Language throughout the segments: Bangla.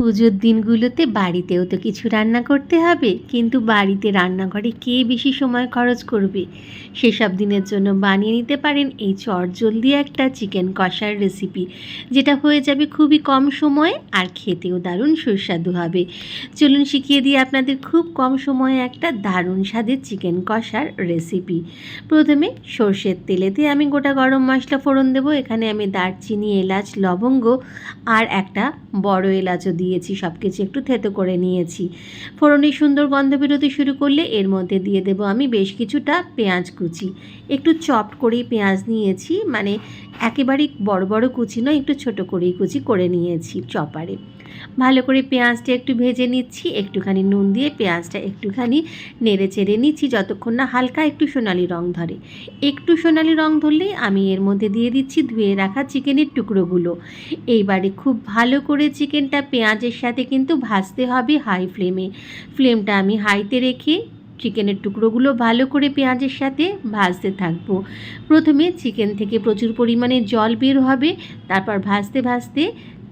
পুজোর দিনগুলোতে বাড়িতেও তো কিছু রান্না করতে হবে, কিন্তু বাড়িতে রান্নাঘরে কে বেশি সময় খরচ করবে? সেসব দিনের জন্য বানিয়ে নিতে পারেন এই চটজলদি একটা চিকেন কষার রেসিপি যেটা হয়ে যাবে খুবই কম সময়ে আর খেতেও দারুণ সুস্বাদু হবে। চলুন শিখিয়ে দিয়ে আপনাদের খুব কম সময়ে একটা দারুণ স্বাদের চিকেন কষার রেসিপি প্রথমে সর্ষের তেলেতে আমি গোটা গরম মশলা ফোড়ন দেবো, এখানে আমি দারচিনি, এলাচ, লবঙ্গ আর একটা বড় এলাচও দিয়েছি সব কিছু একটু থেতো করে নিয়েছি। ফোড়নের সুন্দর গন্ধ বেরোতে শুরু করলে এর মধ্যে দিয়ে দেবো আমি বেশ কিছুটা পেঁয়াজ কুচি। একটু চপড করেই পেঁয়াজ নিয়েছি মানে একেবারেই বড় বড় কুচি নয়, একটু ছোট করেই কুচি করে নিয়েছি চপারে। ভালো করে পেঁয়াজটা একটু ভেজে নিচ্ছি, একটুখানি নুন দিয়ে পেঁয়াজটা একটুখানি নেড়ে চেড়ে নিচ্ছি, যতক্ষণ না হালকা একটু সোনালি রং ধরে। একটু সোনালি রং ধরলেই আমি এর মধ্যে দিয়ে দিচ্ছি ধুয়ে রাখা চিকেনের টুকরোগুলো। এইবারে খুব ভালো করে চিকেনটা পেঁয়াজের সাথে কিন্তু ভাজতে হবে হাই ফ্লেমে ফ্লেমটা আমি হাইতে রেখে চিকেনের টুকরোগুলো ভালো করে পেঁয়াজের সাথে ভাজতে থাকব। প্রথমে চিকেন থেকে প্রচুর পরিমাণে জল বের হবে, তারপর ভাজতে ভাজতে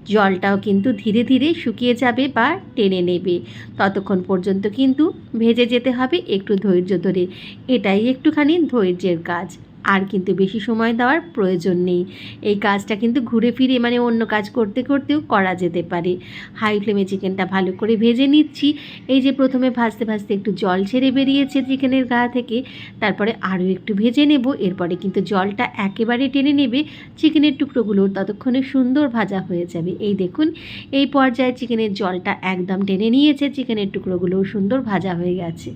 জলটাও কিন্তু ধীরে ধীরে শুকিয়ে যাবে বা টেনে নেবে। ততক্ষণ পর্যন্ত কিন্তু ভেজে যেতে হবে একটু ধৈর্য ধরে। এটাই একটুখানি ধৈর্যের কাজ। আর কিন্তু বেশি সময় দেওয়ার প্রয়োজন নেই। এই কাজটা কিন্তু ঘুরে ফিরে মানে অন্য কাজ করতে করতেও করা যেতে পারে। হাই ফ্লেমে চিকেনটা ভালো করে ভেজে নিচ্ছি। এই যে প্রথমে ভাজতে ভাজতে একটু জল ছেড়ে বেরিয়েছে চিকেনের গা থেকে, তারপরে আরও একটু ভেজে নেব। এরপরে কিন্তু জলটা একেবারে টেনে নেবে। চিকেনের টুকরোগুলো ততক্ষণে সুন্দর ভাজা হয়ে যাবে। এই দেখুন, এই পর্যায়ে চিকেনের জলটা একদম টেনে নিয়েছে। চিকেনের টুকরোগুলোও সুন্দর ভাজা হয়ে গেছে।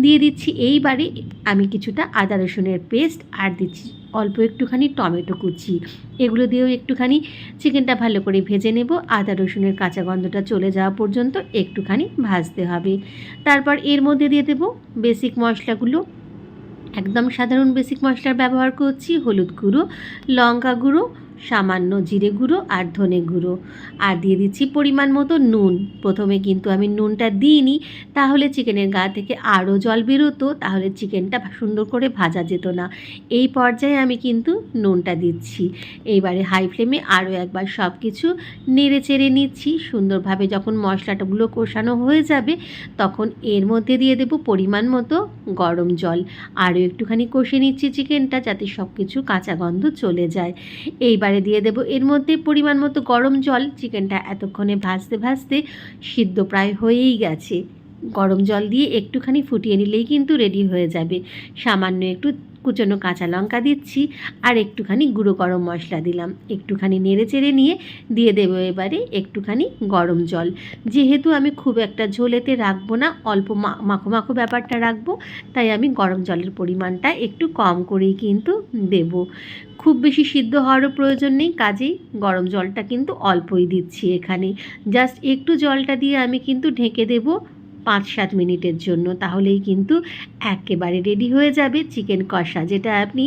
দিয়ে দিচ্ছি এইবারে আমি কিছুটা আদা রসুনের পেস্ট আর দিচ্ছি অল্প একটুখানি টমেটো কুচি। এগুলো দিয়েও একটুখানি চিকেনটা ভালো করে ভেজে নেব। আদা, রসুনের কাঁচা গন্ধটা চলে যাওয়া পর্যন্ত একটুখানি ভাজতে হবে। তারপর এর মধ্যে দিয়ে দেবো বেসিক মশলাগুলো। একদম সাধারণ বেসিক মশলার ব্যবহার করছি। হলুদ গুঁড়ো, লঙ্কা গুঁড়ো সামান্য জিরে গুঁড়ো আর ধনে গুঁড়ো। আর দিয়ে দিচ্ছি পরিমাণ মতো নুন। প্রথমে কিন্তু আমি নুনটা দিইনি, তাহলে চিকেনের গা থেকে আরও জল বেরোতো, তাহলে চিকেনটা সুন্দর করে ভাজা যেত না। এই পর্যায়ে আমি কিন্তু নুনটা দিচ্ছি। এইবারে হাই ফ্লেমে আরও একবার সব কিছু নেড়ে চেড়ে নিচ্ছি। সুন্দরভাবে যখন মশলাটাগুলো কষানো হয়ে যাবে, তখন এর মধ্যে দিয়ে দেব পরিমাণ মতো গরম জল। আরও একটুখানি কষে নিচ্ছি চিকেনটা যাতে সব কিছু কাঁচা গন্ধ চলে যায়। এইবারে দিয়ে দেব। এর মধ্যে পরিমাণ মতো গরম জল। চিকেনটা এতক্ষণে ভাজতে ভাজতে সিদ্ধ প্রায় হয়েই গেছে। গরম জল দিয়ে একটুখানি ফুটিয়ে নিলেই কিন্তু রেডি হয়ে যাবে। সামান্য একটু কুচনো কাঁচা লঙ্কা দিচ্ছি আর একটুখানি গুঁড়ো গরম মশলা দিলাম। একটুখানি নেড়ে চেড়ে নিয়ে দিয়ে দেবো এবারে একটুখানি গরম জল। যেহেতু আমি খুব একটা ঝোলেতে রাখব না, অল্প মাখো মাখো ব্যাপারটা রাখব, তাই আমি গরম জলের পরিমাণটা একটু কম করেই কিন্তু দেব। খুব বেশি সিদ্ধ হওয়ারও প্রয়োজন নেই, কাজেই গরম জলটা কিন্তু অল্পই দিচ্ছি এখানে। জাস্ট একটু জলটা দিয়ে আমি কিন্তু ঢেকে দেবো। পাঁচ সাত মিনিটের জন্য, তাহলেই কিন্তু একেবারে রেডি হয়ে যাবে চিকেন কষা, যেটা আপনি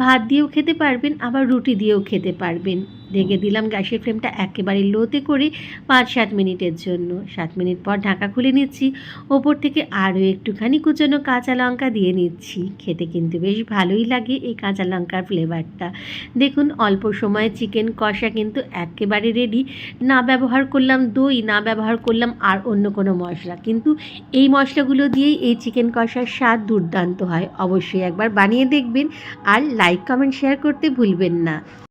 ভাত দিয়েও খেতে পারবেন, আবার রুটি দিয়েও খেতে পারবেন। ঢেকে দিলাম গ্যাসের ফ্লেমটা একেবারে লোতে করে পাঁচ সাত মিনিটের জন্য। সাত মিনিট পর ঢাকা খুলে নিচ্ছি। ওপর থেকে আরও একটুখানি কুচনো কাঁচা লঙ্কা দিয়ে নিচ্ছি। খেতে কিন্তু বেশ ভালোই লাগে এই কাঁচা লঙ্কার ফ্লেভারটা। দেখুন, অল্প সময়ে চিকেন কষা কিন্তু একেবারে রেডি না ব্যবহার করলাম দই, না ব্যবহার করলাম আর অন্য কোনো মশলা। কিন্তু এই মশলাগুলো দিয়েই এই চিকেন কষার স্বাদ দুর্দান্ত হয়। অবশ্যই একবার বানিয়ে দেখবেন আর লাইক কমেন্ট শেয়ার করতে ভুলবেন না।